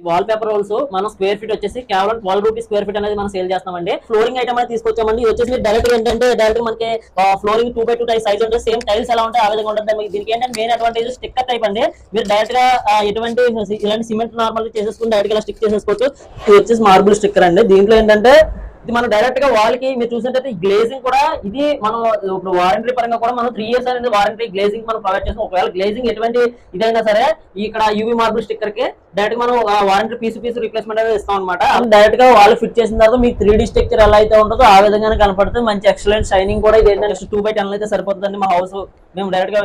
ఈ wall paper rolls మనం square feet వచ్చేసి కేవలం ట్వెల్వ్ రూపీస్ స్క్వేర్ ఫీట్ అనేది మనం సేల్ చేస్తామండి ఫ్లోరింగ్ ఐటమ్ అనేది తీసుకొచ్చామండి. ఇది వచ్చేసి డైరెక్ట్ ఏంటంటే డైరెక్ట్ మనకి flooring two by two type size ఉంటుంది సేమ్ టైల్స్ ఎలా ఉంటాయి ఆ విధంగా ఉంటుంది. దీనికి ఏంటంటే మెయిన్ అడ్వాంటేజ్ స్టిక్కర్ టైప్ అండి. మీరు డైరెక్ట్గా ఎటువంటి ఇలాంటి సిమెంట్ నార్మల్ చేసేసుకుని డైరెక్ట్గా స్టిక్ చేసేసుకోవచ్చు. ఇది వచ్చేసి మార్బుల్ స్టిక్కర్ అండి. దీంట్లో ఏంటంటే ఇది మనం డైరెక్ట్గా వాళ్ళకి మీరు చూసినట్టయితే గ్లేజింగ్ కూడా ఇది మనం ఇప్పుడు వారంటీ పరంగా కూడా మనం త్రీ ఇయర్స్ అనేది వారంటీ గ్లేజింగ్ మనం ప్రొవైడ్ చేస్తాం. ఒకవేళ గ్లేజింగ్ ఎటువంటి ఇదైనా సరే ఇక్కడ యూవీ మార్బుల్ స్టిక్కర్కి డైరెక్ట్ మనం వారంటీ పీస్ పీస్ రిప్లేస్మెంట్ అనేది ఇస్తాం అనమాట డైరెక్ట్గా వాళ్ళు ఫిట్ చేసిన తర్వాత మీకు త్రీ డి స్ట్రక్చర్ ఎలా అయితే ఉంటుందో ఆ విధంగానే కనపడుతుంది. మంచి ఎక్సలెంట్ షైనింగ్ కూడా ఇది ఏంటంటే టూ బై టెన్ అయితే సరిపోతుందండి. మా హౌస్ మేము డైరెక్ట్గా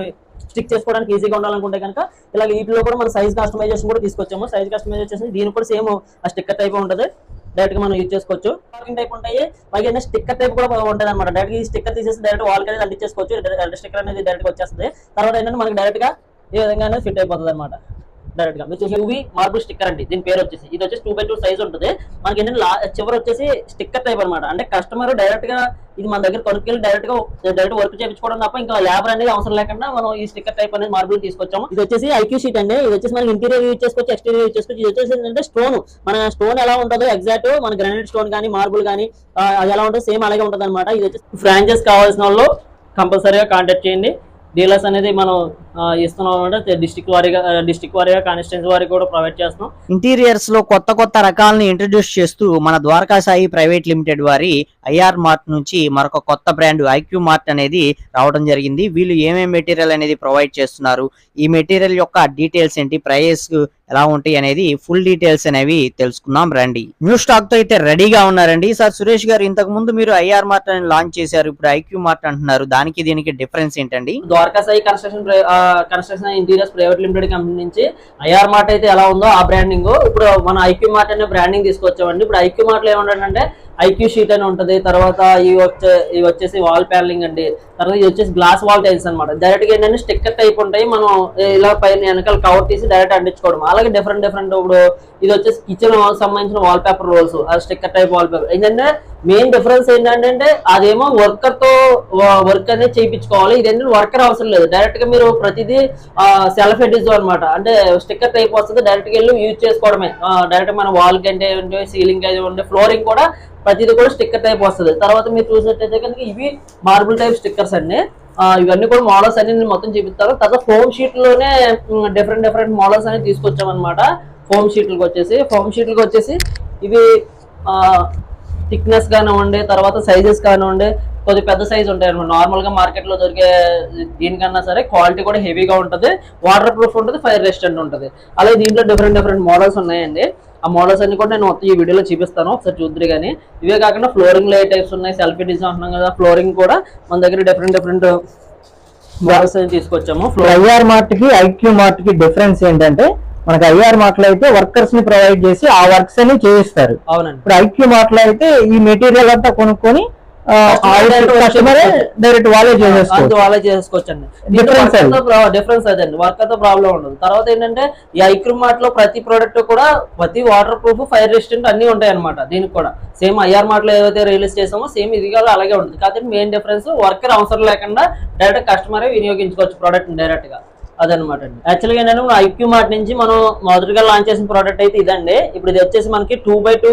స్టిక్ చేసుకోవడానికి ఈజీగా ఉండాలనుకుంటే కనుక ఇలా వీటిలో కూడా మన సైజ్ కస్టమైజేషన్ కూడా తీసుకొచ్చాము. సైజ్ కస్టమైజ్ వచ్చేసి దీని కూడా సేమ్ ఆ స్టిక్కర్ టైప్ ఉంటుంది. డైరెక్ట్గా మనం యూజ్ చేసుకోవచ్చు. పార్కింగ్ టైప్ ఉంటాయి. పైగా స్టిక్కర్ టైప్ కూడా ఉంటుంది అనమాట డైరెక్ట్ ఈ స్టిక్కర్ తీసేసి డైరెక్ట్ వాల్ అనేది అంటించేసుకోవచ్చు స్టిక్కర్ అనేది డైరెక్ట్ వచ్చేస్తుంది. తర్వాత ఏంటంటే మనకి డైరెక్ట్గా ఈ విధంగా అనేది ఫిట్ అయిపోతుంది అనమాట డైరెక్ట్గా. యూవీ మార్బుల్ స్టిక్కర్ అండి. దీని పేరు వచ్చేసి. ఇది వచ్చేసి టూ బై టూ సైజ్ ఉంటుంది. మనకి ఏంటంటే చివరి వచ్చేసి స్టిక్కర్ టైప్ అనమాట అంటే కస్టమర్ డైరెక్ట్గా ఇది మన దగ్గర కొనుక్కెళ్ళి డైరెక్ట్గా డైరెక్ట్ వర్క్ చేయించుకోవడం తప్ప ఇంకా లేబర్ అనేది అవసరం లేకుండా మనం ఈ స్టిక్కర్ టైప్ అనేది మార్బుల్ తీసుకొచ్చాము. ఇది వచ్చేసి ఐక్యూ షీట్ అండి. ఇది వచ్చేసి మనకి ఇంటీరియర్ యూజ్ చేసుకోవచ్చు ఎక్స్టీరియర్ యూజ్ చేసుకోవచ్చు. ఇది వచ్చేసి ఏంటంటే స్టోన్ మన స్టోన్ ఎలా ఉంటుందో ఎగ్జాక్ట్ మన గ్రానైట్ స్టోన్ కానీ మార్బుల్ కానీ అది ఎలా ఉంటుందో సేమ్ అలాగే ఉంటుంది అనమాట ఇది వచ్చేసి ఫ్రాంచైజ్ కావాల్సిన వాళ్ళు కంపల్సరీగా కాంటాక్ట్ చేయండి. డీలర్స్ అనేది మనం ఆ, ఇస్తున్నాం అంటే డిస్టిక్ వారీగా డిస్టిక్ వారీగా కాన్స్టిట్యూన్సీ వారికి కూడా ప్రొవైడ్ చేస్తున్నాం. ఇంటీరియర్స్లో కొత్త కొత్త రకాలని ఇంట్రడ్యూస్ చేస్తూ మన ద్వారకా సాయి ప్రైవేట్ లిమిటెడ్ వారి ఐఆర్ మార్ట్ నుంచి మరొక కొత్త బ్రాండ్ ఐక్యూ మార్ట్ అనేది రావడం జరిగింది. వీళ్ళు ఏమేమి మెటీరియల్ అనేది ప్రొవైడ్ చేస్తున్నారు? ఈ మెటీరియల్ యొక్క డీటెయిల్స్ ఏంటి? ప్రైస్ ఎలా ఉంటాయి అనేది ఫుల్ డీటెయిల్స్ అనేవి తెలుసుకుందాం రండి. న్యూ స్టాక్తో అయితే రెడీగా ఉన్నారండి. సార్ సురేష్ గారు ఇంతకు ముందు మీరు ఐఆర్ మార్ట్ అని లాంచ్ చేశారు. ఇప్పుడు ఐక్యూ మార్ట్ అంటున్నారు. దానికి దీనికి డిఫరెన్స్ ఏంటండి? ద్వారకా సాయి కన్స్ట్రక్షన్ ప్రై- ఆ, construction interiors private limited company నుంచి ఐఆర్ మార్ట్ అయితే ఎలా ఉందో ఆ బ్రాండింగ్ ఇప్పుడు మన ఐక్యూ మార్ట్ అనే బ్రాండింగ్ తీసుకొచ్చామండి. ఇప్పుడు ఐక్యూ మార్ట్లో ఏమంటాడంటే ఐక్యూ షీట్ అని ఉంటుంది. తర్వాత ఇవి వచ్చే ఇవి వచ్చేసి వాల్ ప్యానలింగ్ అండి. తర్వాత ఇది వచ్చేసి గ్లాస్ వాల్ టైల్స్ అనమాట డైరెక్ట్గా ఏంటంటే స్టిక్కర్ టైప్ ఉంటాయి. మనం ఇలా పైన వెనకాల కవర్ తీసి డైరెక్ట్ అంటించుకోవడం. అలాగే డిఫరెంట్ డిఫరెంట్ ఇప్పుడు ఇది వచ్చేసి కిచెన్ సంబంధించిన వాల్ పేపర్ రోల్స్ ఆ స్టిక్కర్ టైప్ వాల్ పేపర్ ఏంటంటే మెయిన్ డిఫరెన్స్ ఏంటంటే అదేమో వర్కర్తో వర్క్ అనేది చేయించుకోవాలి. ఇది ఏంటంటే వర్కర్ అవసరం లేదు. డైరెక్ట్గా మీరు ప్రతిదీ సెల్ఫ్ ఎడిజ్ అనమాట అంటే స్టిక్కర్ టైప్ వస్తుంది. డైరెక్ట్గా వెళ్ళి యూజ్ చేసుకోవడమే. డైరెక్ట్ మన వాల్కి అంటే సీలింగ్ అయితే ఉండే ఫ్లోరింగ్ కూడా ప్రతిదీ కూడా స్టిక్కర్ టైప్ వస్తుంది. తర్వాత మీరు చూసినట్టయితే కనుక ఇవి మార్బుల్ టైప్ స్టిక్కర్స్ అండి. ఇవన్నీ కూడా మోడల్స్ అన్ని నేను మొత్తం చూపిస్తారు తర్వాత ఫోమ్ షీట్లోనే డిఫరెంట్ డిఫరెంట్ మోడల్స్ అనేవి తీసుకొచ్చామన్నమాట. ఫోమ్ షీట్లకు వచ్చేసి ఫోమ్ షీట్లకు వచ్చేసి ఇవి థిక్నెస్ కానివ్వండి తర్వాత సైజెస్ కానివ్వండి కొద్ది పెద్ద సైజ్ ఉంటాయి అనమాట నార్మల్గా మార్కెట్లో దొరికే దీనికన్నా సరే క్వాలిటీ కూడా హెవీగా ఉంటుంది. వాటర్ ప్రూఫ్ ఉంటుంది ఫైర్ రెసిస్టెంట్ ఉంటుంది. అలాగే దీంట్లో డిఫరెంట్ డిఫరెంట్ మోడల్స్ ఉన్నాయండి. ఆ మోడల్స్ అన్ని కూడా నేను మొత్తం ఈ వీడియోలో చూపిస్తాను. ఒకసారి చూద్దరు కానీ ఇవే కాకుండా ఫ్లోరింగ్ లైట్ టైప్స్ ఉన్నాయి. సెల్ఫీ డిజైన్ అంటున్నాం కదా. ఫ్లోరింగ్ కూడా మన దగ్గర డిఫరెంట్ డిఫరెంట్ మోడల్స్ అని తీసుకొచ్చాము. ఐఆర్ మార్ట్కి ఐక్యూ మార్ట్కి డిఫరెన్స్ ఏంటంటే మనకి ఐఆర్ మార్ట్లో అయితే వర్కర్స్ని ప్రొవైడ్ చేసి ఆ వర్క్స్ అని చేయిస్తారు. అవునండి. ఇప్పుడు ఐక్యూ మార్ట్లో అయితే ఈ మెటీరియల్ అంతా కొనుక్కొని డైరెక్ట్ వాళ్ళే చేసేస్తారు వాళ్ళే అది. డిఫరెన్స్ అదండి. వర్క్తో ప్రాబ్లం ఉండదు. తర్వాత ఏంటంటే ఈ ఐక్రూ మార్ట్లో ప్రతి ప్రోడక్ట్ కూడా ప్రతి వాటర్ ప్రూఫ్ ఫైర్ రెసిస్టెంట్ అన్ని ఉంటాయి అనమాట దీనికి కూడా. సేమ్ ఐఆర్ మార్ట్లో ఏదైతే రిలీజ్ చేసామో సేమ్ ఇది కూడా అలాగే ఉంటుంది. కాకపోతే మెయిన్ డిఫరెన్స్ వర్కర్ అవసరం లేకుండా డైరెక్ట్ కస్టమరే వినియోగించుకోవచ్చు ప్రోడక్ట్ డైరెక్ట్గా. అదనమాట అండి. యాక్చువల్గా ఏంటంటే ఐక్యూ మార్ట్ నుంచి మనం మొదటిగా లాంచ్ చేసిన ప్రోడక్ట్ అయితే ఇదండి. ఇప్పుడు ఇది వచ్చేసి మనకి టూ బై టూ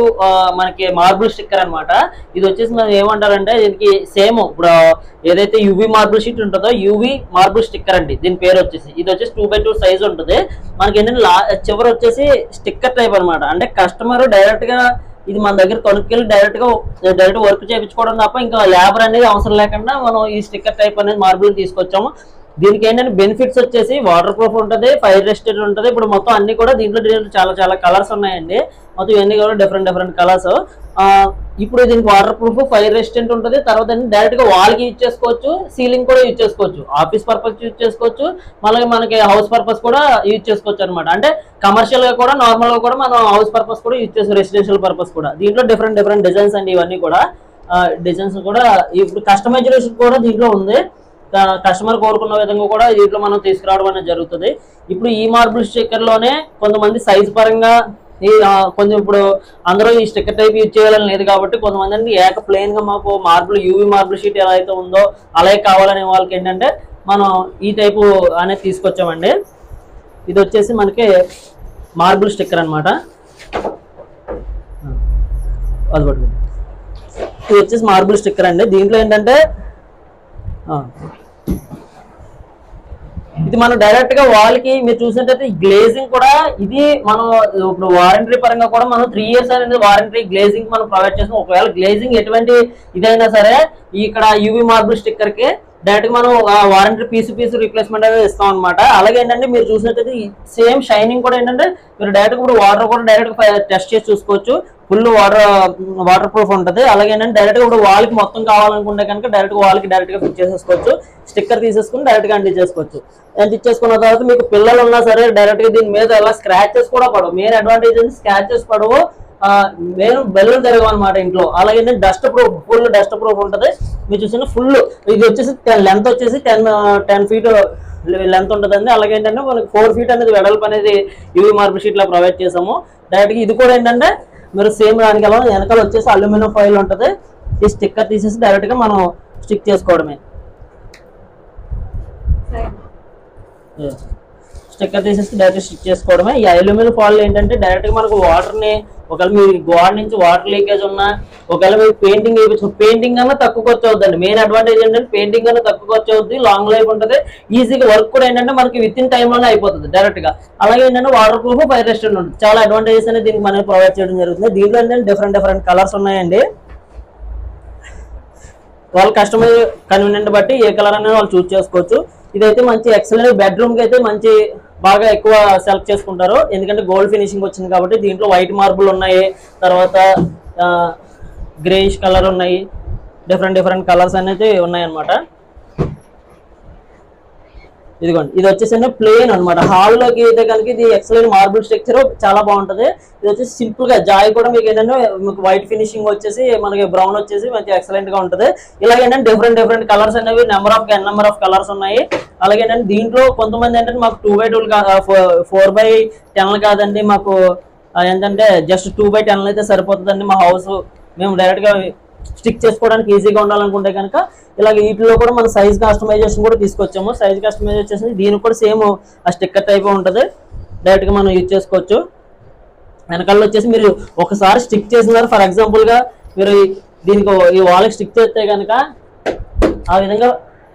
మనకి మార్బుల్ స్టిక్కర్ అనమాట ఇది వచ్చేసి మనం ఏమంటారంటే దీనికి సేమ్ ఇప్పుడు ఏదైతే యూవీ మార్బుల్ షీట్ ఉంటుందో యూవీ మార్బుల్ స్టిక్కర్ అండి. దీని పేరు వచ్చేసి. ఇది వచ్చేసి టూ బై టూ సైజ్ ఉంటుంది. మనకి ఏంటంటే చివరి వచ్చేసి స్టిక్కర్ టైప్ అన్నమాట. అంటే కస్టమర్ డైరెక్ట్గా ఇది మన దగ్గర కొనుక్కెళ్ళి డైరెక్ట్గా డైరెక్ట్ వర్క్ చేయించుకోవడం తప్ప ఇంకా లేబర్ అనేది అవసరం లేకుండా మనం ఈ స్టిక్కర్ టైప్ అనేది మార్బుల్ తీసుకొచ్చాము. దీనికి ఏంటంటే బెనిఫిట్స్ వచ్చేసి వాటర్ ప్రూఫ్ ఉంటుంది ఫైర్ రెసిస్టెంట్ ఉంటుంది. ఇప్పుడు మొత్తం అన్ని కూడా దీంట్లో చాలా చాలా కలర్స్ ఉన్నాయండి. మొత్తం ఇవన్నీ కూడా డిఫరెంట్ డిఫరెంట్ కలర్స్ ఇప్పుడు దీనికి వాటర్ ప్రూఫ్ ఫైర్ రెసిస్టెంట్ ఉంటుంది. తర్వాత డైరెక్ట్గా వాల్కి యూజ్ చేసుకోవచ్చు సీలింగ్ కూడా యూజ్ చేసుకోవచ్చు. ఆఫీస్ పర్పస్ యూజ్ చేసుకోవచ్చు. మళ్ళీ మనకి హౌస్ పర్పస్ కూడా యూజ్ చేసుకోవచ్చు అనమాట అంటే కమర్షియల్గా కూడా నార్మల్గా కూడా మనం హౌస్ పర్పస్ కూడా యూజ్ చేసుకోవచ్చు రెసిడెన్షియల్ పర్పస్ కూడా. దీంట్లో డిఫరెంట్ డిఫరెంట్ డిజైన్స్ అండి ఇవన్నీ కూడా డిజైన్స్ కూడా ఇప్పుడు కస్టమైజేషన్ కూడా దీంట్లో ఉంది. కస్టమర్ కోరుకున్న విధంగా కూడా దీంట్లో మనం తీసుకురావడం అనేది జరుగుతుంది. ఇప్పుడు ఈ మార్బుల్ స్టిక్కర్లోనే కొంతమంది సైజ్ పరంగా ఈ కొంచెం ఇప్పుడు అందరూ ఈ స్టిక్కర్ టైప్ యూజ్ చేయాలని లేదు కాబట్టి కొంతమంది అంటే ఏక ప్లెయిన్గా మాకు మార్బుల్ యూవీ మార్బుల్ షీట్ ఎలా అయితే ఉందో అలాగే కావాలనే వాళ్ళకి ఏంటంటే మనం ఈ టైపు అనేది తీసుకొచ్చామండి. ఇది వచ్చేసి మనకి మార్బుల్ స్టిక్కర్ అనమాట అది ఇది వచ్చేసి మార్బుల్ స్టిక్కర్ అండి. దీంట్లో ఏంటంటే ఇది మనం డైరెక్ట్గా వాళ్ళకి మీరు చూసినట్టయితే గ్లేజింగ్ కూడా ఇది మనం ఇప్పుడు వారంటీ పరంగా కూడా మనం త్రీ ఇయర్స్ అనేది వారంటరీ గ్లేజింగ్ మనం ప్రొవైడ్ చేస్తాం. ఒకవేళ గ్లేజింగ్ ఎటువంటి ఇదైనా సరే ఇక్కడ యూవి మార్బుల్ స్టిక్కర్కి డైరెక్ట్గా మనం వారంటీ పీస్ పీస్ రీప్లేస్మెంట్ అనేది ఇస్తాం అనమాట అలాగే ఏంటంటే మీరు చూసినట్టయితే సేమ్ షైనింగ్ కూడా ఏంటంటే మీరు డైరెక్ట్ ఇప్పుడు వాటర్ కూడా డైరెక్ట్ టెస్ట్ చేసి చూసుకోవచ్చు. ఫుల్ వాటర్ వాటర్ ప్రూఫ్ ఉంటుంది. అలాగే ఏంటంటే డైరెక్ట్ ఇప్పుడు వాల్ మొత్తం కావాలనుకుంటే కనుక డైరెక్ట్ వాల్కి డైరెక్ట్గా ఫిట్ చేసేసుకోవచ్చు. స్టిక్కర్ తీసేసుకుని డైరెక్ట్గా అంటించేసుకోవచ్చు. అంటించేసుకున్న తర్వాత మీకు పిల్లలు ఉన్నా సరే డైరెక్ట్గా దీని మీద ఎలా స్క్రాచెస్ కూడా పడవు. మెయిన్ అడ్వాంటేజ్ స్క్రాచెస్ పడవు. మెయిన్ బెల్లు జరగవు అనమాట ఇంట్లో. అలాగే dust proof full dust proof ఉంటుంది. మీరు చూసిన ఫుల్. ఇది వచ్చేసి లెంత్ వచ్చేసి టెన్ టెన్ ఫీట్ లెంత్ ఉంటుందండి. అలాగే ఏంటంటే మనకి ఫోర్ ఫీట్ అనేది వెడల్పు అనేది ఇవి మార్బుల్ షీట్లో ప్రొవైడ్ చేసాము. డైరెక్ట్ ఇది కూడా ఏంటంటే మీరు సేమ్ దానికి ఎలా వెనకాల వచ్చేసి అల్యూమినియం ఫైల్ ఉంటుంది. ఈ స్టిక్కర్ తీసేసి డైరెక్ట్గా మనం స్టిక్ చేసుకోవడమే. స్టిక్కర్ తీసేసి డైరెక్ట్ స్టిక్ చేసుకోవడమే. ఈ అల్యూమినియం ఫాయిల్ ఏంటంటే డైరెక్ట్గా మనకు వాటర్ని ఒకవేళ మీరు గోడ నుంచి వాటర్ లీకేజ్ ఉన్నా ఒకవేళ మీరు పెయింటింగ్ వేయించు పెయింటింగ్ అన్నా తక్కువ ఖర్చు అవుతుంది మెయిన్ అడ్వాంటేజ్ ఏంటంటే పెయింటింగ్ అన్నా తక్కువ ఖర్చు అవుతుంది లాంగ్ లైఫ్ ఉంటుంది. ఈజీగా వర్క్ కూడా ఏంటంటే మనకి విత్ ఇన్లోనే అయిపోతుంది డైరెక్ట్గా. అలాగే ఏంటంటే వాటర్ ప్రూఫ్ ఫైర్ రెస్టెంట్ ఉంటుంది. చాలా అడ్వాంటేజెస్ అనేది దీనికి మనం ప్రొవైడ్ చేయడం జరుగుతుంది. దీంట్లో ఏంటంటే డిఫరెంట్ డిఫరెంట్ కలర్స్ ఉన్నాయండి. వాళ్ళ కస్టమర్ కన్వీనియంట్ బట్టి ఏ కలర్ అనేది వాళ్ళు చూస్ చేసుకోవచ్చు. ఇదైతే మంచి ఎక్సలెంట్ బెడ్రూమ్కి అయితే మంచి బాగా ఎక్కువ సెలెక్ట్ చేసుకుంటారు. ఎందుకంటే గోల్డ్ ఫినిషింగ్ వచ్చింది కాబట్టి దీంట్లో వైట్ మార్బుల్ ఉన్నాయి. తర్వాత గ్రేయిష్ కలర్ ఉన్నాయి. డిఫరెంట్ డిఫరెంట్ కలర్స్ అనేది ఉన్నాయన్నమాట. ఇదిగోండి. ఇది వచ్చేసి ప్లేన్ అనమాట హాల్లోకి అయితే కనుక ఇది ఎక్సలెంట్ మార్బుల్ స్ట్రక్చర్ చాలా బాగుంటది. ఇది వచ్చేసి సింపుల్గా జాయ్ కూడా మీకు ఏంటంటే మీకు వైట్ ఫినిషింగ్ వచ్చేసి మనకి బ్రౌన్ వచ్చేసి మంచి ఎక్సలెంట్గా ఉంటది. ఇలాగే ఏంటంటే డిఫరెంట్ డిఫరెంట్ కలర్స్ అనేవి number of n number of colours ఉన్నాయి. అలాగే ఏంటంటే దీంట్లో కొంతమంది ఏంటంటే మాకు two by two four by ten కాదండి. మాకు ఏంటంటే జస్ట్ టూ బై టెన్ అయితే సరిపోతుందండి మా హౌస్ మేము డైరెక్ట్గా స్టిక్ చేసుకోవడానికి ఈజీగా ఉండాలనుకుంటే కనుక ఇలాగ వీటిలో కూడా మనం సైజ్ కస్టమైజేషన్ కూడా తీసుకొచ్చాము. సైజ్ కస్టమైజ్ వచ్చేసి దీనికి కూడా సేమ్ ఆ స్టిక్కర్ టైప్ ఉంటుంది. డైరెక్ట్గా మనం యూజ్ చేసుకోవచ్చు. వెనకాల వచ్చేసి మీరు ఒకసారి స్టిక్ చేసినారు. ఫర్ ఎగ్జాంపుల్గా మీరు దీనికి ఈ వాళ్ళకి స్టిక్ చేస్తే కనుక ఆ విధంగా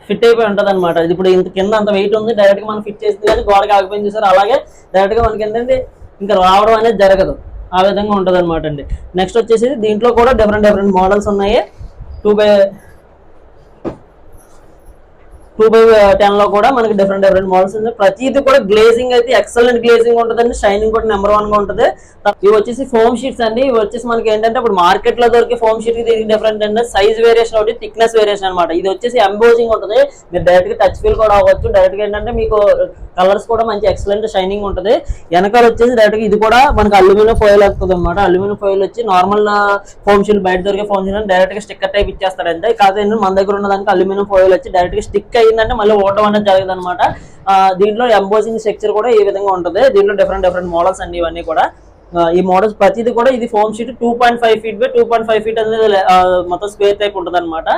ఫిట్ అయిపోయి ఉంటుంది అనమాట ఇది ఇప్పుడు ఇంత కింద అంత వెయిట్ ఉంది. డైరెక్ట్గా మనం ఫిట్ చేసింది కానీ గోడకి ఆగిపోయింది చూసారు? అలాగే డైరెక్ట్గా మనకి ఏంటంటే ఇంకా రావడం అనేది జరగదు. ఆ విధంగా ఉంటుంది అనమాట అండి. నెక్స్ట్ వచ్చేసి దీంట్లో కూడా డిఫరెంట్ డిఫరెంట్ మోడల్స్ ఉన్నాయి. టూ బై టూ బై టెన్లో కూడా మనకి డిఫరెంట్ డిఫరెంట్ మోడల్స్ ఉంది ప్రతిది కూడా గ్లేజింగ్ అయితే ఎక్సలెంట్ గ్లేజింగ్ ఉంటుందండి. షైనింగ్ కూడా నెంబర్ వన్గా ఉంటుంది. ఇవి వచ్చేసి ఫోమ్ షీట్స్ అండి. ఇవి వచ్చేసి మనకి ఏంటంటే ఇప్పుడు మార్కెట్లో దొరికే ఫోమ్ షీట్ డిఫరెంట్ అంటే సైజ్ వేరియేషన్ ఒకటి థిక్నెస్ వేరియేషన్ అనమాట ఇది వచ్చేసి ఎంబోజింగ్ ఉంటుంది. మీరు డైరెక్ట్గా టచ్ ఫీల్ కూడా అవ్వచ్చు. డైరెక్ట్గా ఏంటంటే మీకు కలర్స్ కూడా మంచి ఎక్సలెంట్ షైనింగ్ ఉంటుంది. వెనకాల వచ్చేసి డైరెక్ట్గా ఇది కూడా మనకి అల్యూమినియం ఫోయిల్ వస్తుంది అనమాట అల్యూమినియం ఫోయిల్ వచ్చి నార్మల్ ఫోమ్ షీట్ బయట దొరికే ఫోమ్ షీట్ డైరెక్ట్గా స్టిక్కర్ టైప్ ఇచ్చేస్తారంటే కాకపోతే కాదు మన దగ్గర ఉన్నదానికి అల్యూమినియం ఫోయిల్ వచ్చి డైరెక్ట్గా స్టిక్ అయ్యిందంటే మళ్ళీ ఓటం అనేది జరగదు అనమాట దీంట్లో ఎంబోసింగ్ స్ట్రక్చర్ కూడా ఈ విధంగా ఉంటుంది. దీంట్లో డిఫరెంట్ డిఫరెంట్ మోడల్స్ అన్ని ఇవన్నీ కూడా. ఈ మోడల్స్ ప్రతిది కూడా ఇది foam sheet two point five feet by two point five feet అనేది మొత్తం స్క్వేర్ టైప్ ఉంటుంది అనమాట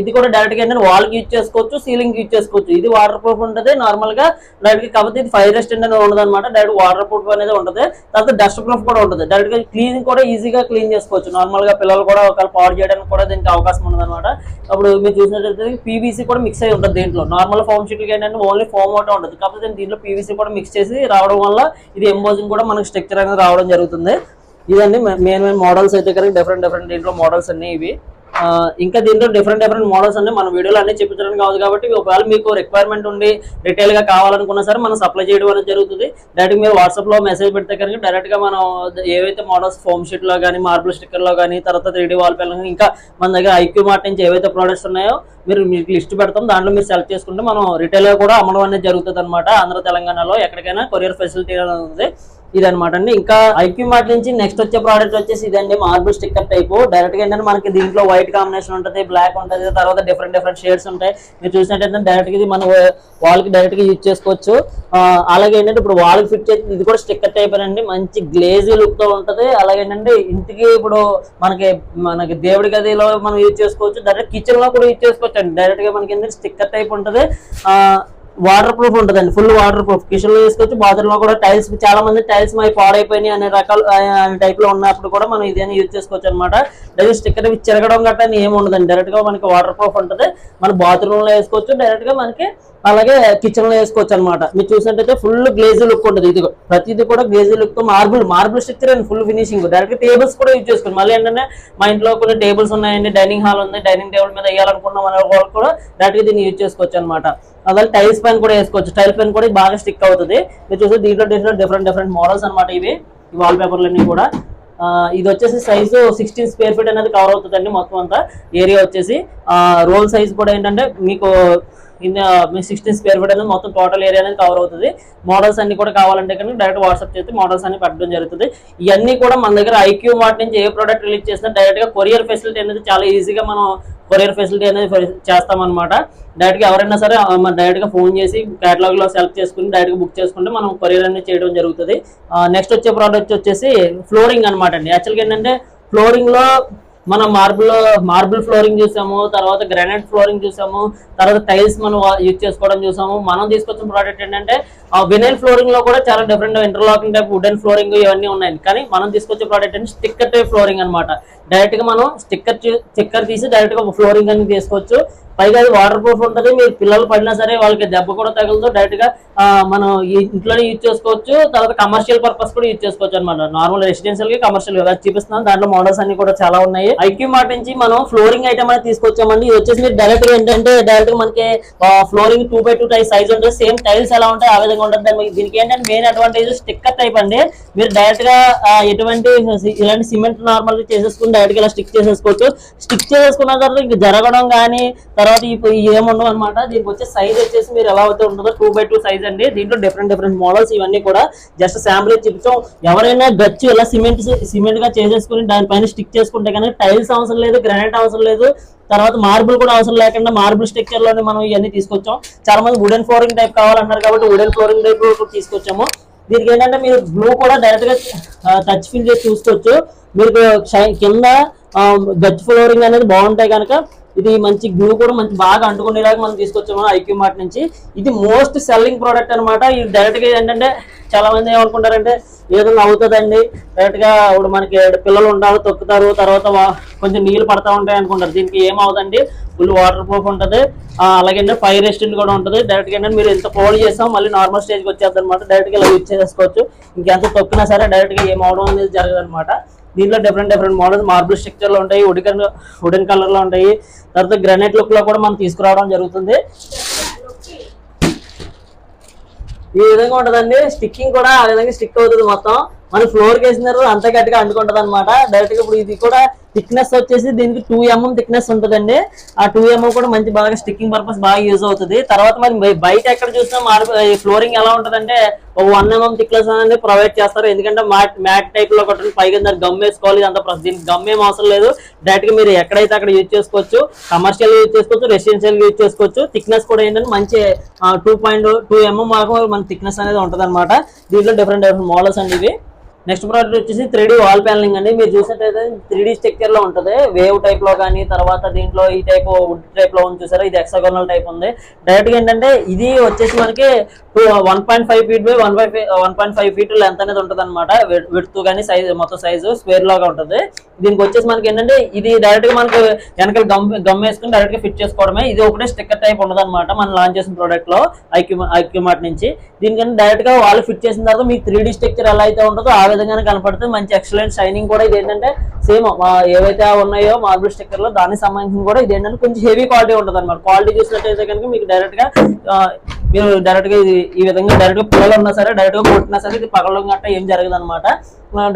ఇది కూడా డైరెక్ట్గా ఏంటంటే వాల్కి యూజ్ చేసుకోవచ్చు సీలింగ్ యూజ్ చేసుకోవచ్చు. ఇది వాటర్ ప్రూఫ్ ఉంటుంది నార్మల్గా డైరెక్ట్గా కాబట్టి ఇది ఫైర్ రెస్టెంట్ అనేది ఉండదు అనమాట డైరెక్ట్ వాటర్ ప్రూఫ్ అనేది ఉంటుంది. తర్వాత డస్ట్ ప్రూఫ్ కూడా ఉంటుంది. డైరెక్ట్గా క్లీనింగ్ కూడా ఈజీగా క్లీన్ చేసుకోవచ్చు. నార్మల్గా పిల్లలు కూడా ఒకవేళ పాడు చేయడానికి కూడా దీనికి అవకాశం ఉండదు అనమాట అప్పుడు మీరు చూసినట్లయితే పీవీసీ కూడా మిక్స్ అయి ఉంటుంది దీంట్లో. నార్మల్ ఫోమ్ షీట్కి ఏంటంటే ఓన్లీ ఫోమ్ ఒకటే ఉంటుంది. కాకపోతే దీంట్లో పీవీసీ కూడా మిక్స్ చేసి రావడం వల్ల ఇది ఎంబోజింగ్ కూడా మనకి స్ట్రక్చర్ అనేది రావడం జరుగుతుంది. ఇదండి మెయిన్ మెయిన్ మోడల్స్ అయితే కనుక డిఫరెంట్ డిఫరెంట్ దీంట్లో మోడల్స్ అన్ని ఇవి. ఇంకా దీంట్లో డిఫరెంట్ డిఫరెంట్ మోడల్స్ అన్ని మన వీడియోలో అన్ని చూపించడానికి కాదు కాబట్టి ఒకవేళ మీకు రిక్వైర్మెంట్ ఉండి రిటైల్గా కావాలనుకున్నా సరే మనం సప్లై చేయడం అనేది జరుగుతుంది. డైరెక్ట్ మీరు వాట్సాప్లో మెసేజ్ పెడితే కనుక డైరెక్ట్గా మనం ఏవైతే మోడల్స్ ఫోమ్ షీట్లో కానీ మార్బుల్ స్టిక్కర్లో కానీ తర్వాత త్రీ డీ వాల్ పెన్ ఇంకా మన దగ్గర ఐక్యూ మార్ట్ నుంచి ఏవైతే ప్రోడక్ట్స్ ఉన్నాయో మీరు మీకు లిస్ట్ పెడతాం. దాంట్లో మీరు సెలెక్ట్ చేసుకుంటే మనం రిటైల్గా కూడా అమ్మడం అనేది జరుగుతుంది అనమాట ఆంధ్ర తెలంగాణలో ఎక్కడికైనా కొరియర్ ఫెసిలిటీ అనేది ఉంది. ఇదనమాట అండి. ఇంకా ఐక్యూ మార్ట్ నుంచి నెక్స్ట్ వచ్చే ప్రోడక్ట్ వచ్చేసి ఇదండి మార్బుల్ స్టిక్కర్ టైప్. డైరెక్ట్గా ఏంటంటే మనకి దీంట్లో వైట్ కాంబినేషన్ ఉంటుంది బ్లాక్ ఉంటుంది తర్వాత డిఫరెంట్ డిఫరెంట్ షేడ్స్ ఉంటాయి. మీరు చూసినట్టయితే డైరెక్ట్గా ఇది మన వాల్కి డైరెక్ట్గా యూజ్ చేసుకోవచ్చు. అలాగే ఏంటంటే ఇప్పుడు వాల్కి ఫిట్ చేసి ఇది కూడా స్టిక్కర్ టైప్ అండి. మంచి గ్లేజీ లుక్తో ఉంటుంది. అలాగే ఏంటంటే ఇంటికి ఇప్పుడు మనకి మనకి దేవుడి గదిలో మనం యూజ్ చేసుకోవచ్చు. డైరెక్ట్ కిచెన్లో కూడా యూజ్ చేసుకోవచ్చు అండి డైరెక్ట్గా మనకి ఏంటంటే స్టిక్కర్ టైప్ ఉంటుంది. ఆ వాటర్ ప్రూఫ్ ఉంటుందండి. ఫుల్ వాటర్ ప్రూఫ్ కిచెన్లో వేసుకోవచ్చు బాత్రూమ్లో కూడా టైల్స్ చాలా మంది టైల్స్ మై పాడైపోయినాయి అనే రకాల టైప్లో ఉన్నప్పుడు కూడా మనం ఇదే యూజ్ చేసుకోవచ్చు అనమాట డైరెక్ట్ స్టిక్కర్ చెరగడం గట్రా ఏమి ఉండదండి. డైరెక్ట్గా మనకి వాటర్ ప్రూఫ్ ఉంటుంది. మన బాత్రూమ్లో వేసుకోవచ్చు. డైరెక్ట్గా మనకి అలాగే కిచెన్లో వేసుకోవచ్చు అనమాట మీరు చూసినట్టయితే ఫుల్ గ్లేజీ లుక్ ఉంటుంది. ఇది ప్రతిది కూడా glazy look marble marble structure and full finishing direct tables కూడా యూజ్ చేసుకోండి. మళ్ళీ ఏంటంటే మా ఇంట్లో కొన్ని టేబుల్స్ ఉన్నాయండి డైనింగ్ హాల్ ఉంది డైనింగ్ టేబుల్ మీద వేయాలనుకున్న వాళ్ళు కూడా డైరెక్ట్గా దీన్ని యూజ్ చేసుకోవచ్చు అనమాట అలాగే టైల్స్ పైన కూడా వేసుకోవచ్చు. టైల్ పైన కూడా బాగా స్టిక్ అవుతుంది. మీరు చూస్తే దీంట్లో దీంట్లో డిఫరెంట్ డిఫరెంట్ మోడల్స్ అనమాట ఇవి. ఈ వాల్ పేపర్లన్నీ కూడా. ఇది వచ్చేసి సైజు సిక్స్టీన్ స్క్వేర్ ఫీట్ అనేది కవర్ అవుతుందండి మొత్తం అంతా. ఏరియా వచ్చేసి రోల్ సైజ్ కూడా ఏంటంటే మీకు మీ సిక్స్టీన్ స్క్వేర్ ఫీట్ అనేది మొత్తం టోటల్ ఏరియా అనేది కవర్ అవుతుంది. మోడల్స్ అన్ని కూడా కావాలంటే కనుక డైరెక్ట్ వాట్సాప్ చేస్తే మోడల్స్ అన్ని పెట్టడం జరుగుతుంది. ఇవన్నీ కూడా మన దగ్గర ఐక్యూ మార్ట్ నుంచి ఏ ప్రోడక్ట్ రిలీజ్ చేసినా డైరెక్ట్గా కొరియర్ ఫెసిలిటీ అనేది చాలా ఈజీగా మనం కొరియర్ ఫెసిలిటీ అనేది చేస్తామన్నమాట. అనమాట డైరెక్ట్గా ఎవరైనా సరే ఆ, డైరెక్ట్గా ఫోన్ చేసి కేటలాగ్లో సెలెక్ట్ చేసుకుని డైరెక్ట్గా బుక్ చేసుకుంటే మనం కొరియర్ అనేది చేయడం జరుగుతుంది. నెక్స్ట్ వచ్చే ప్రోడక్ట్ వచ్చేసి ఫ్లోరింగ్ అనమాట అండి. యాక్చువల్గా ఏంటంటే ఫ్లోరింగ్లో మనం మార్బుల్ మార్బుల్ ఫ్లోరింగ్ చూసాము తర్వాత గ్రానైట్ ఫ్లోరింగ్ చూసాము తర్వాత టైల్స్ మనం యూజ్ చేసుకోవడం చూసాము. మనం తీసుకొచ్చిన ప్రోడక్ట్ ఏంటంటే వినైల్ ఫ్లోరింగ్లో కూడా చాలా different interlocking type wooden flooring ఇవన్నీ ఉన్నాయి. కానీ మనం తీసుకొచ్చే ప్రోడక్ట్ అంటే స్టిక్కర్ టైప్ ఫ్లోరింగ్ అనమాట డైరెక్ట్గా మనం స్టిక్కర్ స్టిక్కర్ తీసి డైరెక్ట్గా ఫ్లోరింగ్ అని తీసుకోవచ్చు. పైగా అది వాటర్ ప్రూఫ్ ఉంటుంది. మీరు పిల్లలు పడినా సరే వాళ్ళకి దెబ్బ కూడా తగలదు. డైరెక్ట్గా మనం ఇంట్లోనే యూజ్ చేసుకోవచ్చు. తర్వాత కమర్షియల్ పర్పస్ కూడా యూజ్ చేసుకోవచ్చు అనమాట నార్మల్ రెసిడెన్షియల్కి కమర్షియల్గా. చూపిస్తున్నాను. దాంట్లో మోడల్స్ అన్ని కూడా చాలా ఉన్నాయి. ఐక్యూ మార్ట్ నుంచి మనం ఫ్లోరింగ్ ఐటమ్ అనేది తీసుకొచ్చామండి. ఇది వచ్చేసి మీరు డైరెక్ట్గా ఏంటంటే డైరెక్ట్గా మనకి flooring two by two type size ఉంటుంది. సేమ్ టైల్స్ ఎలా ఉంటాయి ఆ విధంగా ఉంటుంది. దీనికి ఏంటంటే మెయిన్ అడ్వాంటేజ్ స్టిక్కర్ టైప్ అండి. మీరు డైరెక్ట్గా ఎటువంటి ఇలాంటి సిమెంట్ నార్మల్గా చేసేసుకుని డైరెక్ట్గా ఇలా స్టిక్ చేసేసుకోవచ్చు. స్టిక్ చేసేసుకున్న తర్వాత ఇంక జరగడం కానీ తర్వాత ఇప్పుడు ఏముండవు అనమాట దీనికి వచ్చే సైజ్ వచ్చేసి మీరు ఎలా అయితే ఉంటుందో టూ బై టూ సైజ్ అండి. దీంట్లో డిఫరెంట్ డిఫరెంట్ మోడల్స్ ఇవన్నీ కూడా జస్ట్ శాంపుల్ చూపించాం ఎవరైనా గచ్చు ఇలా సిమెంట్ సిమెంట్గా చేసేసుకుని దానిపైన స్టిక్ చేసుకుంటే కానీ టైల్స్ అవసరం లేదు గ్రానైట్ అవసరం లేదు. తర్వాత మార్బుల్ కూడా అవసరం లేకుండా మార్బుల్ స్ట్రక్చర్లోనే మనం ఇవన్నీ తీసుకొచ్చాం. చాలా మంది వుడెన్ ఫ్లోరింగ్ టైప్ కావాలన్నారు కాబట్టి వుడెన్ ఫ్లోరింగ్ టైప్ తీసుకొచ్చాము. దీనికి ఏంటంటే మీరు బ్లూ కూడా డైరెక్ట్గా టచ్ ఫిల్ చేసి చూసుకోవచ్చు. మీకు కింద Um, గచ్ ఫ్లోరింగ్ అనేది బాగుంటాయి కనుక ఇది మంచి గ్లూ కూడా మంచి బాగా అంటుకునేలాగా మనం తీసుకొచ్చాము ఐక్యూ మార్ట్ నుంచి. ఇది మోస్ట్ సెల్లింగ్ ప్రోడక్ట్ అనమాట ఇది డైరెక్ట్గా ఏంటంటే చాలా మంది ఏమనుకుంటారంటే ఏదో అవుతుందండి డైరెక్ట్గా ఇప్పుడు మనకి పిల్లలు ఉంటారు తొక్కుతారు తర్వాత కొంచెం నీళ్ళు పడతా ఉంటాయి అనుకుంటారు. దీనికి ఏమవుదండి ఫుల్ వాటర్ ప్రూఫ్ ఉంటుంది అలాగే ఫైర్ రెసిస్టెంట్ కూడా ఉంటుంది. డైరెక్ట్గా ఏంటంటే మీరు ఎంత కోల్డ్ చేస్తాం మళ్ళీ నార్మల్ స్టేజ్కి వచ్చేది అనమాట డైరెక్ట్గా ఇలా యూజ్ చేసుకోవచ్చు ఇంకెంత తొక్కినా సరే డైరెక్ట్గా ఏం అనేది జరగదు అనమాట దీంట్లో డిఫరెంట్ డిఫరెంట్ మోడల్స్ మార్బుల్ స్ట్రక్చర్లో ఉంటాయి వుడెన్ వుడెన్ కలర్లో ఉంటాయి. తర్వాత గ్రానైట్ లుక్లో కూడా మనం తీసుకురావడం జరుగుతుంది. ఈ విధంగా ఉంటదండి. స్టిక్కింగ్ కూడా ఆ విధంగా స్టిక్ అవుతుంది మొత్తం. మన ఫ్లోర్కి వేసిన తర్వాత అంత గట్టిగా అంటుకుంటది అనమాట డైరెక్ట్గా ఇప్పుడు ఇది కూడా థిక్నెస్ వచ్చేసి దీనికి టూ ఎంఎం థిక్నెస్ ఉంటుందండి. ఆ టూ ఎంఎం కూడా మంచి బాగా స్టిక్కింగ్ పర్పస్ బాగా యూజ్ అవుతుంది. తర్వాత మరి బయట ఎక్కడ చూసినా మార్ ఫ్లోరింగ్ ఎలా ఉంటుందంటే ఒక వన్ ఎంఎం థిక్నెస్ అనేది ప్రొవైడ్ చేస్తారు. ఎందుకంటే మ్యాట్ మ్యాట్ టైప్లో కొట్టండి పైగా దాన్ని గమ్ వేసుకోవాలి ఇదంతా దీనికి గమ్ ఏం అవసరం లేదు. డైరెక్ట్గా మీరు ఎక్కడైతే అక్కడ యూజ్ చేసుకోవచ్చు కమర్షియల్ యూజ్ చేసుకోవచ్చు రెసిడెన్షియల్ యూజ్ చేసుకోవచ్చు థిక్నెస్ కూడా ఏంటంటే మంచి టూ పాయింట్ టూ ఎంఎం వరకు మన థిక్నెస్ అనేది ఉంటుంది అనమాట దీంట్లో డిఫరెంట్ డిఫరెంట్ మోడల్స్ అండి ఇవి. నెక్స్ట్ ప్రోడక్ట్ వచ్చేసి త్రీ వాల్ ప్యానలింగ్ అండి. మీరు చూసినట్టయితే త్రీ డీ స్ట్రక్చర్లో ఉంటుంది. వేవ్ టైప్లో కానీ తర్వాత దీంట్లో ఈ టైప్ వుడ్ టైప్లో ఉంది చూసారా? ఇది ఎక్సగోనల్ టైప్ ఉంది. డైరెక్ట్గా ఏంటంటే ఇది వచ్చేసి మనకి one point five feet by one five one point five feet length అనేది ఉంటుంది అనమాట విడుతూ కానీ సైజ్ మొత్తం సైజు స్క్వేర్ లాగా ఉంటుంది. దీనికి వచ్చేసి మనకి ఏంటంటే ఇది డైరెక్ట్గా మనకి వెనకాల గమ్ గమ్ వేసుకుని డైరెక్ట్గా ఫిట్ చేసుకోవడమే. ఇది ఒకటే స్టిక్కర్ టైప్ ఉండదు అనమాట మనం లాంచ్ చేసిన ప్రోడక్ట్లో ఐక్యూ ఐక్యూ మార్ట్ నుంచి. దీనికంటే డైరెక్ట్గా వాళ్ళు ఫిట్ చేసిన తర్వాత మీకు త్రీ డి స్ట్రక్చర్ ఎలా అయితే ఉంటుందో విధంగానే కనపడుతుంది. మంచి ఎక్సలెంట్ షైనింగ్ కూడా ఇది ఏంటంటే సేమ్ ఏవైతే ఉన్నాయో మార్బుల్ స్టిక్కర్లో దానికి సంబంధించిన కూడా ఇది ఏంటంటే కొంచెం హెవీ క్వాలిటీ ఉంటుంది అనమాట క్వాలిటీ చూసినట్టయితే కనుక మీకు డైరెక్ట్గా మీరు డైరెక్ట్గా ఇది ఈ విధంగా డైరెక్ట్గా పిల్లలు ఉన్నా సరే డైరెక్ట్గా కొట్టినా సరే ఇది పగలం గట్ట ఏం జరగదు అనమాట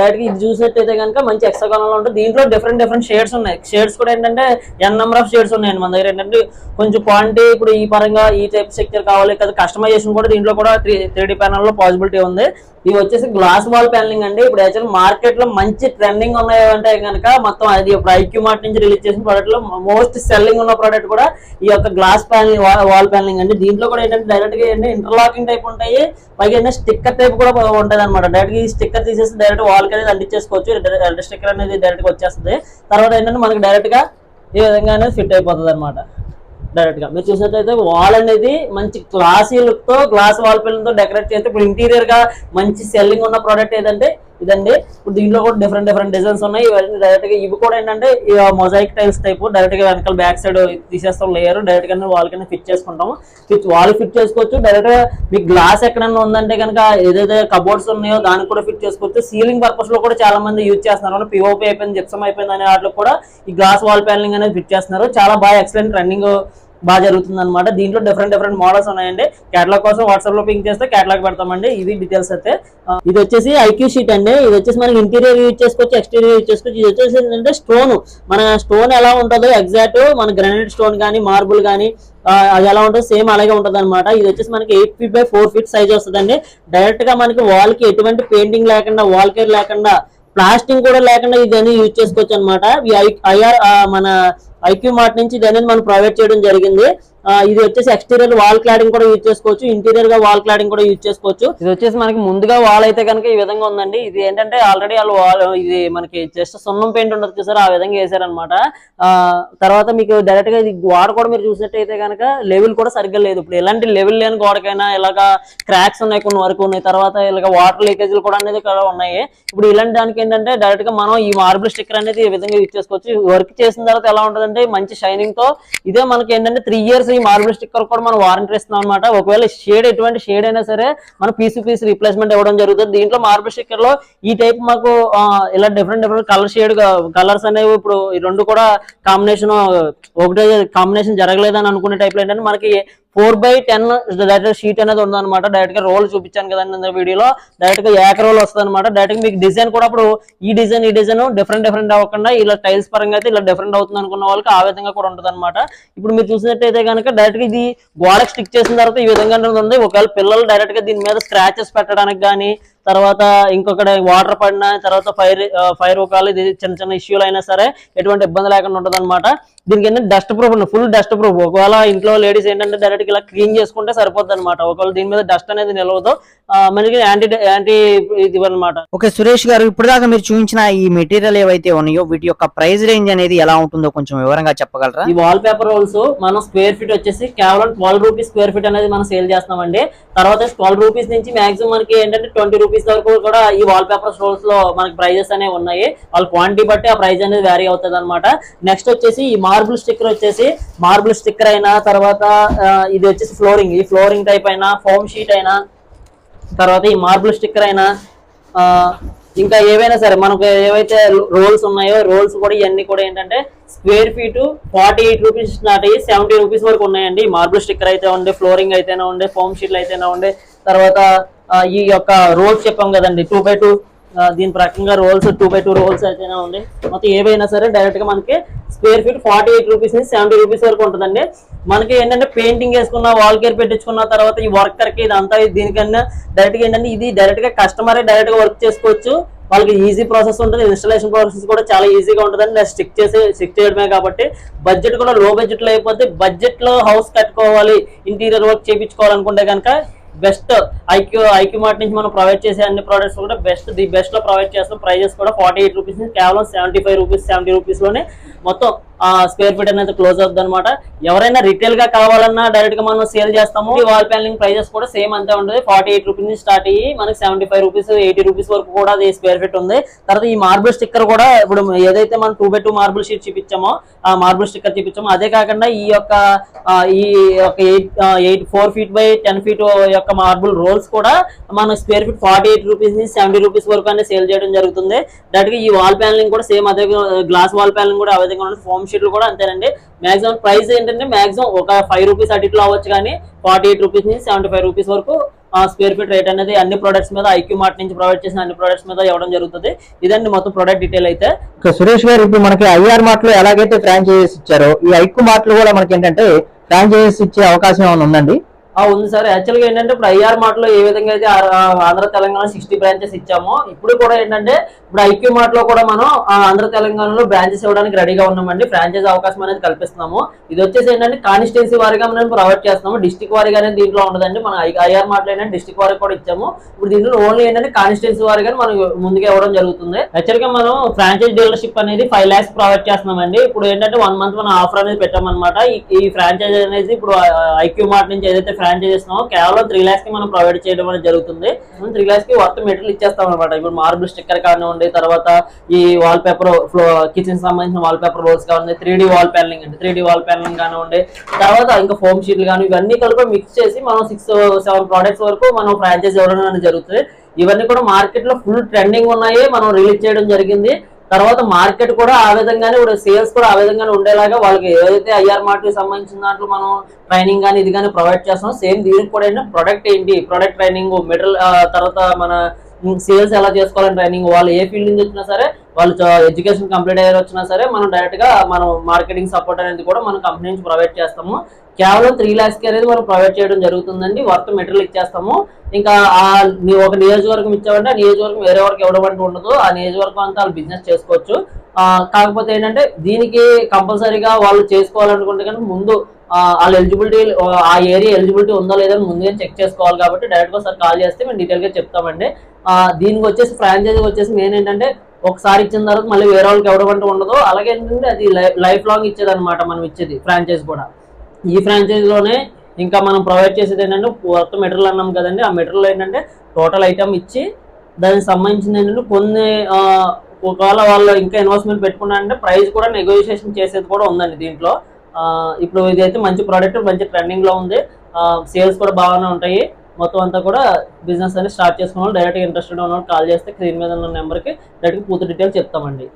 డైరెక్ట్ ఇది చూసినట్టయితే కనుక మంచి ఎక్స్ట్రా లో ఉంటుంది. దీంట్లో డిఫరెంట్ డిఫరెంట్ షేడ్స్ ఉన్నాయి. షేడ్స్ కూడా ఏంటంటే ఎన్ నెంబర్ ఆఫ్ షేడ్స్ ఉన్నాయండి మన దగ్గర. ఏంటంటే కొంచెం క్వాంటిటీ ఇప్పుడు ఈ పరంగా ఈ టైప్ స్ట్రక్చర్ కావాలి కదా కస్టమైజేషన్ కూడా దీంట్లో కూడా త్రీ త్రీ లో పాసిబిలిటీ ఉంది. ఇవి వచ్చేసి గ్లాస్ వాల్ ప్యానలింగ్ అండి. ఇప్పుడు యాక్చువల్ మార్కెట్లో మంచి ట్రెండింగ్ ఉన్నాయి అంటే కనుక మొత్తం అది ఇప్పుడు ఐక్యూ మార్ట్ నుంచి రిలీజ్ చేసిన ప్రోడక్ట్లో మోస్ట్ సెల్లింగ్ ఉన్న ప్రోడక్ట్ కూడా ఈ యొక్క గ్లాస్ ప్యానలింగ్ వాల్ ప్యానలింగ్ అండి. దీంట్లో కూడా ఏంటంటే డైరెక్ట్గా ఏంటంటే ఇంటర్లాకింగ్ టైప్ ఉంటాయి. పైగా ఏంటంటే స్టిక్కర్ టైప్ కూడా ఉంటుంది అనమాట డైరెక్ట్గా ఈ స్టిక్కర్ తీసేసి డైరెక్ట్ వాల్ అనేది అంటించేసుకోవచ్చు స్టిక్కర్ అనేది డైరెక్ట్గా వచ్చేస్తుంది. తర్వాత ఏంటంటే మనకి డైరెక్ట్గా ఈ విధంగా అనేది ఫిట్ అయిపోతుంది అనమాట డైరెక్ట్గా. మీరు చూసినట్లయితే వాల్ అనేది మంచి క్లాసీ లుక్తో గ్లాస్ వాల్తో డెకరేట్ చేస్తే ఇప్పుడు ఇంటీరియర్గా మంచి సెల్లింగ్ ఉన్న ప్రోడక్ట్ ఏదంటే ఇదండి. ఇప్పుడు దీంట్లో కూడా డిఫరెంట్ డిఫరెంట్ డిజైన్స్ ఉన్నాయి. ఇవన్నీ డైరెక్ట్గా ఇవి కూడా ఏంటంటే మొజాయిక్ టైల్స్ టైప్ డైరెక్ట్గా వెనకాల బ్యాక్ సైడ్ తీసేస్తాం లేయర్ డైరెక్ట్గా వాల్ కింద ఫిట్ చేసుకుంటాం ఫిట్ వాల్ ఫిట్ చేసుకోవచ్చు. డైరెక్ట్గా మీకు గ్లాస్ ఎక్కడైనా ఉందంటే కనుక ఏదైతే కబోర్డ్స్ ఉన్నాయో దానికి కూడా ఫిట్ చేసుకోవచ్చు. సీలింగ్ పర్పస్లో కూడా చాలా మంది యూజ్ చేస్తున్నారు. పిఓపి అయిపోయింది జిప్సం అయిపోయింది అనే వాటిలో కూడా ఈ గ్లాస్ వాల్ ప్యానలింగ్ అనేది ఫిట్ చేస్తున్నారు. చాలా బాగా ఎక్సలెంట్ రన్నింగ్ బాగా జరుగుతుంది అనమాట దీంట్లో డిఫరెంట్ డిఫరెంట్ మోడల్స్ ఉన్నాయండి. కేటలాగ్ కోసం వాట్సాప్లో పింక్ చేస్తే కేటలాగ్ పెడతామండి. ఇది డీటెయిల్స్ అయితే. ఇది వచ్చేసి ఐక్యూ షీట్ అండి. ఇది వచ్చేసి మనకి ఇంటీరియర్ యూజ్ చేసుకోవచ్చు ఎక్స్టీరియర్ యూజ్ చేసుకోవచ్చు. ఇది వచ్చేసి ఏంటంటే స్టోన్ మన స్టోన్ ఎలా ఉంటుందో ఎగ్జాక్ట్ మన గ్రానైట్ స్టోన్ కానీ మార్బుల్ కానీ అది ఎలా ఉంటుందో సేమ్ అలాగే ఉంటుంది అనమాట ఇది వచ్చేసి మనకి eight feet by four feet size వస్తుందండి. డైరెక్ట్గా మనకి వాల్కి ఎటువంటి పెయింటింగ్ లేకుండా వాల్ కేర్ లేకుండా ప్లాస్టింగ్ కూడా లేకుండా ఇది యూజ్ చేసుకోవచ్చు అనమాట ఐఆర్ మన ఐక్యూ మార్ట్ నుంచి ఇది అనేది మనం ప్రొవైడ్ చేయడం జరిగింది. ఇది వచ్చేసి ఎక్స్టీరియర్ వాల్ క్లాడింగ్ కూడా యూజ్ చేసుకోవచ్చు ఇంటీరియర్గా వాల్ క్లాడింగ్ కూడా యూజ్ చేసుకోవచ్చు. ఇది వచ్చేసి మనకి ముందుగా వాల్ అయితే కనుక ఈ విధంగా ఉందండి. ఇది ఏంటంటే ఆల్రెడీ వాళ్ళు వాల్ ఇది మనకి జస్ట్ సున్నం పెయింట్ ఉండదు చూసారు ఆ విధంగా వేసారనమాట తర్వాత మీకు డైరెక్ట్గా ఇది గోడ కూడా మీరు చూసినట్టయితే కనుక లెవెల్ కూడా సరిగ్గా లేదు. ఇప్పుడు ఎలాంటి లెవెల్ లేని గోడకైనా ఇలాగా క్రాక్స్ ఉన్నాయి కొన్ని వరకు ఉన్నాయి. తర్వాత ఇలాగ వాటర్ లీకేజీలు కూడా అనేది కూడా ఉన్నాయి. ఇప్పుడు ఇలాంటి దానికి ఏంటంటే డైరెక్ట్గా మనం ఈ మార్బుల్ స్టిక్కర్ అనేది ఈ విధంగా యూజ్ చేసుకోవచ్చు. వర్క్ చేసిన తర్వాత ఎలా ఉంటుందంటే మంచి షైనింగ్తో ఇదే మనకి ఏంటంటే త్రీ ఇయర్స్ ఈ మార్బుల్ స్టిక్కర్ కూడా మనం వారంటీ ఇస్తున్నాం అనమాట ఒకవేళ షేడ్ ఎటువంటి షేడ్ అయినా సరే మనం పీస్ పీస్ రీప్లేస్మెంట్ ఇవ్వడం జరుగుతుంది. దీంట్లో మార్బుల్ స్టిక్కర్లో ఈ టైప్ మాకు ఇలా different different colour shade colours అనేవి ఇప్పుడు ఈ రెండు కూడా కాంబినేషన్ ఒకటే కాంబినేషన్ జరగలేదని అనుకునే టైప్లో ఏంటంటే మనకి four by ten direct sheet అనేది ఉందన్నమాట. డైరెక్ట్గా రోల్ చూపించాను కదండి వీడియోలో. డైరెక్ట్గా ఏక రోల్ వస్తుంది అనమాట డైరెక్ట్ మీకు డిజైన్ కూడా అప్పుడు ఈ డిజైన్ ఈ డిజైన్ డిఫరెంట్ డిఫరెంట్ అవ్వకుండా ఇలా టైల్స్ పరంగా అయితే ఇలా డిఫరెంట్ అవుతుంది అనుకున్న వాళ్ళకి ఆ విధంగా కూడా ఉంటుంది అనమాట ఇప్పుడు మీరు చూసినట్టయితే కనుక డైరెక్ట్గా ఇది గోడకి స్టిక్ చేసిన తర్వాత ఈ విధంగా ఉంది. ఒకవేళ పిల్లలు డైరెక్ట్గా దీని మీద స్క్రాచెస్ పెట్టడానికి కానీ తర్వాత ఇంకొకటి వాటర్ పడినా తర్వాత ఫైర్ ఫైర్ ఒకవేళ ఇది చిన్న చిన్న ఇష్యూలు అయినా సరే ఎటువంటి ఇబ్బంది లేకుండా ఉంటుంది అనమాట దీనికి ఏంటంటే డస్ట్ ప్రూఫ్ ఉంది ఫుల్ డస్ట్ ప్రూఫ్ ఒకవేళ ఇంట్లో లేడీస్ ఏంటంటే డైరెక్ట్ ఇలా క్లీన్ చేసుకుంటే సరిపోద్ది అనమాట ఒకవేళ దీని మీద డస్ట్ అనేది నిలవదు. మనకి యాంటీ యాంటీ ఇది అనమాట ఓకే సురేష్ గారు ఇప్పుడు దాకా మీరు చూపించిన ఈ మెటీరియల్ ఏవైతే ఉన్నాయో వీటి యొక్క ప్రైస్ రేంజ్ అనేది ఎలా ఉంటుందో కొంచెం వివరంగా చెప్పగలరా? ఈ వాల్ పేపర్ రోల్స్ మనం స్క్వేర్ ఫీట్ వచ్చేసి కేవలం ట్వెల్వ్ రూపీస్ స్క్వేర్ ఫీట్ అనేది మనం సేల్ చేస్తున్నామండి. తర్వాత ట్వెల్వ్ రూపీస్ నుంచి మాక్సిమం మనకి ఏంటంటే ట్వంటీ రూపీస్ వరకు కూడా ఈ వాల్ పేపర్ రోల్స్లో మనకి ప్రైజెస్ అనేవి ఉన్నాయి. వాళ్ళ క్వాంటిటీ బట్టి ఆ ప్రైస్ అనేది వ్యారీ అవుతుంది అనమాట నెక్స్ట్ వచ్చేసి ఈ మార్బుల్ స్టిక్కర్ వచ్చేసి మార్బుల్ స్టిక్కర్ అయినా తర్వాత ఇది వచ్చేసి ఫ్లోరింగ్ ఈ ఫ్లోరింగ్ టైప్ అయినా ఫోమ్ షీట్ అయినా తర్వాత ఈ మార్బుల్ స్టిక్కర్ అయినా ఇంకా ఏవైనా సరే మనకు ఏవైతే రోల్స్ ఉన్నాయో రోల్స్ కూడా ఇవన్నీ కూడా ఏంటంటే square feet forty eight rupees నాటి సెవెంటీ రూపీస్ వరకు ఉన్నాయండి. మార్బుల్ స్టిక్కర్ అయితే ఉండే ఫ్లోరింగ్ అయితేనే ఉండే ఫోమ్ షీట్లు అయితేనే ఉండే తర్వాత ఈ యొక్క రోల్స్ చెప్పాం కదండి. టూ బై టూ దీని ప్రకారంగా rolls two by two rolls అయితేనే ఉంది. మొత్తం ఏవైనా సరే డైరెక్ట్గా మనకి square feet forty eight rupees నుంచి సెవెంటీ రూపీస్ వరకు ఉంటుందండి. మనకి ఏంటంటే పెయింటింగ్ వేసుకున్న వాల్ కేర్ పెట్టించుకున్న తర్వాత ఈ వర్కర్కి ఇదంతా దీనికన్నా డైరెక్ట్గా ఏంటంటే ఇది డైరెక్ట్గా కస్టమరే డైరెక్ట్గా వర్క్ చేసుకోవచ్చు. వాళ్ళకి ఈజీ ప్రాసెస్ ఉంటుంది. ఇన్స్టలేషన్ ప్రాసెస్ కూడా చాలా ఈజీగా ఉంటుంది స్టిక్ చేసి స్టిక్ చేయడమే కాబట్టి బడ్జెట్ కూడా లో బడ్జెట్లో అయిపోతే బడ్జెట్లో హౌస్ కట్టుకోవాలి ఇంటీరియర్ వర్క్ చేయించుకోవాలనుకుంటే కనుక బెస్ట్ ఐక్యూ ఐక్యూ మార్ట్ నుంచి మనం ప్రొవైడ్ చేసే అన్ని ప్రోడక్ట్స్ కూడా బెస్ట్ ది బెస్ట్లో ప్రొవైడ్ చేస్తాం. ప్రైజెస్ కూడా ఫార్టీ ఎయిట్ రూపీస్ కేవలం సెవెంటీ ఫైవ్ రూపీస్ సెవెంటీ రూపీస్లోనే మొత్తం స్క్వేర్ ఫీట్ అనేది క్లోజ్ అవుతుంది అనమాట ఎవరైనా రిటైల్గా కావాలన్నా డైరెక్ట్గా మనం సేల్ చేస్తాము. ఈ వాల్ ప్యానలింగ్ ప్రైజెస్ కూడా సేమ్ అంతే ఉంటుంది. ఫార్టీ ఎయిట్ రూపీస్ నుంచి స్టార్ట్ అయ్యి మనకి seventy five rupees eighty rupees వరకు కూడా అది స్క్వేర్ ఫీట్ ఉంది. తర్వాత ఈ మార్బుల్ స్టిక్కర్ కూడా ఇప్పుడు ఏదైతే మనం two by two marble sheet చూపించామో ఆ మార్బుల్ స్టిక్కర్ చూపించామో అదే కాకుండా ఈ యొక్క ఈ యొక్క eight eight four feet by ten feet యొక్క మార్బుల్ రోల్స్ కూడా మనం square feet forty eight rupees నుంచి సెవెంటీ రూపీస్ వరకు అనేది సేల్ చేయడం జరుగుతుంది. డైరెక్ట్గా ఈ వాల్ ప్యానలింగ్ కూడా సేమ్ అదే గ్లాస్ వాల్ ప్యానలింగ్ కూడా అదే విధంగా ఫోమ్ షీట్లు కూడా అంతేనండి. మాక్సిమం ప్రైస్ ఏంటంటే మాక్సిమం ఒక ఫైవ్ రూపీస్ అటు ఇట్లా అవ్వచ్చు కానీ ఫార్టీ ఎయిట్ రూపీస్ నుంచి సెవెంటీ ఫైవ్ రూపీస్ వరకు స్క్వేర్ ఫీట్ రేట్ అనేది అన్ని ప్రొడక్ట్స్ మీద ఐక్యూ మార్ట్ నుంచి ప్రొవైడ్ చేసిన అన్ని ప్రొడక్ట్స్ మీద ఇవ్వడం జరుగుతుంది. ఇదండి మొత్తం ప్రొడక్ట్ డీటెయిల్ అయితే. సురేష్ గారు ఇప్పుడు మనకి ఐఆర్ మార్ట్లో ఎలాగైతే ఫ్రాంచైజీస్ ఇచ్చారో ఈ ఐక్యూ మార్ట్లో కూడా మనకి ఏంటంటే ఫ్రాంచైజీస్ ఇచ్చే అవకాశం ఏమైనా ఉందండి? ఉంది సార్. యాక్చువల్గా ఏంటంటే ఇప్పుడు ఐఆర్ మార్ట్లో ఏ విధంగా అయితే ఆంధ్ర తెలంగాణ సిక్స్టీ బ్రాంచెస్ ఇచ్చామో ఇప్పుడు కూడా ఏంటంటే ఇప్పుడు ఐక్యూ మార్ట్లో కూడా మనం ఆంధ్ర తెలంగాణలో బ్రాంచెస్ ఇవ్వడానికి రెడీగా ఉన్నామండి. ఫ్రాంచైజ్ అవకాశం అనేది కల్పిస్తున్నాము. ఇది వచ్చేసి ఏంటంటే కాన్స్టిట్యున్సీ వారిగా మనం ప్రొవైడ్ చేస్తున్నాము. డిస్టిక్ వారిగా అనేది దీంట్లో ఉండదండి. మనం ఐఆర్ మార్ట్లో ఏంటంటే డిస్టిక్ వారికి కూడా ఇచ్చాము. ఇప్పుడు దీంట్లో ఓన్లీ ఏంటంటే కాన్స్టిట్యున్సీ వారిగా మనం ముందుగా ఇవ్వడం జరుగుతుంది. యాక్చువల్గా మనం ఫ్రాంచైజ్ డీలర్షిప్ అనేది ఫైవ్ లాక్స్ ప్రొవైడ్ చేస్తున్నామండి. ఇప్పుడు ఏంటంటే వన్ మంత్ మనం ఆఫర్ అనేది పెట్టామన్నమాట. ఈ ఫ్రాంచైజ్ అనేది ఇప్పుడు ఐక్యూ మార్ట్ నుంచి ఏదైతే ఫ్రాంచైజ్ ఇస్తున్నామో కేవలం త్రీ ల్యాక్స్కి మనం ప్రొవైడ్ చేయడం అనేది జరుగుతుంది. త్రీ ల్యాక్స్కి వర్త్ మెటీరియల్ ఇచ్చేస్తాం అనమాట ఇప్పుడు మార్బుల్ స్టిక్కర్ కానివ్వండి తర్వాత ఈ వాల్ పేపర్ కిచెన్ సంబంధించిన వాల్ పేపర్ రోల్స్ కానివ్వండి త్రీ డి వాల్ ప్యానలింగ్ అంటే త్రీ డి వాల్ ప్యానలింగ్ కానివ్వండి తర్వాత ఇంకా ఫోమ్ షీట్లు కానీ ఇవన్నీ కలిపి మిక్స్ చేసి మనం సిక్స్ సెవెన్ ప్రోడక్ట్స్ వరకు మనం ఫ్రాంచైజ్ ఇవ్వడం అనేది జరుగుతుంది. ఇవన్నీ కూడా మార్కెట్లో ఫుల్ ట్రెండింగ్ ఉన్నాయి మనం రిలీజ్ చేయడం జరిగింది. తర్వాత మార్కెట్ కూడా ఆ విధంగానే ఇప్పుడు సేల్స్ కూడా ఆ విధంగానే ఉండేలాగా వాళ్ళకి ఏదైతే ఐఆర్ మార్ట్కి సంబంధించిన దాంట్లో మనం ట్రైనింగ్ కానీ ఇది కానీ ప్రొవైడ్ చేస్తాం సేమ్ దీనికి కూడా ఏంటంటే ప్రొడక్ట్ ఏంటి? ప్రొడక్ట్ ట్రైనింగ్ మెటీరియల్ తర్వాత మన సేల్స్ ఎలా చేసుకోవాలని ట్రైనింగ్ వాళ్ళు ఏ ఫీల్డ్ నుంచి వచ్చినా సరే వాళ్ళు ఎడ్యుకేషన్ కంప్లీట్ అయ్యారు వచ్చినా సరే మనం డైరెక్ట్గా మనం మార్కెటింగ్ సపోర్ట్ అనేది కూడా మనం కంపెనీ నుంచి ప్రొవైడ్ చేస్తాము. కేవలం త్రీ ల్యాక్స్కి అనేది మనం ప్రొవైడ్ చేయడం జరుగుతుందండి. వర్క్ మెటీరియల్ ఇచ్చేస్తాము. ఇంకా ఆ ఒక నియోజకవర్గం ఇచ్చామంటే ఆ నియోజకవర్గం వేరే వరకు ఇవ్వడం అంటూ ఉండదు. ఆ నియోజకవర్గం అంతా వాళ్ళు బిజినెస్ చేసుకోవచ్చు. కాకపోతే ఏంటంటే దీనికి కంపల్సరీగా వాళ్ళు చేసుకోవాలనుకుంటే కనుక ముందు వాళ్ళ ఎలిజిబిలిటీ ఆ ఏరియా ఎలిజిబిలిటీ ఉందో లేదో ముందుగా చెక్ చేసుకోవాలి కాబట్టి డైరెక్ట్గా సార్ ఒకసారి కాల్ చేస్తే మేము డీటెయిల్గా చెప్తామండి. దీనికి వచ్చేసి ఫ్రాంచైజీ వచ్చేసి మెయిన్ ఏంటంటే ఒకసారి ఇచ్చిన తర్వాత మళ్ళీ వేరే వాళ్ళకి ఎవడమంటూ ఉండదు అలాగే ఏంటంటే అది లైఫ్ లాంగ్ ఇచ్చేది అనమాట మనం ఇచ్చేది ఫ్రాంచైజ్ కూడా. ఈ ఫ్రాంచైజీలోనే ఇంకా మనం ప్రొవైడ్ చేసేది ఏంటంటే మొత్తం మెటీరియల్ అన్నాం కదండి ఆ మెటీరియల్ ఏంటంటే టోటల్ ఐటమ్ ఇచ్చి దానికి సంబంధించింది ఏంటంటే కొన్ని ఒకవేళ వాళ్ళు ఇంకా ఇన్వెస్ట్మెంట్ పెట్టుకున్నారంటే ప్రైస్ కూడా నెగోషియేషన్ చేసేది కూడా ఉందండి దీంట్లో. ఇప్పుడు ఇదైతే మంచి ప్రోడక్ట్ మంచి ట్రెండింగ్లో ఉంది. సేల్స్ కూడా బాగానే ఉంటాయి. మొత్తం అంతా కూడా బిజినెస్ అనేది స్టార్ట్ చేసుకున్న వాళ్ళు డైరెక్ట్గా ఇంట్రెస్టెడ్ ఉన్న కాల్ చేస్తే స్క్రీన్ మీద ఉన్న నెంబర్కి డైరెక్ట్గా పూర్తి డీటెయిల్స్ చెప్తామండి.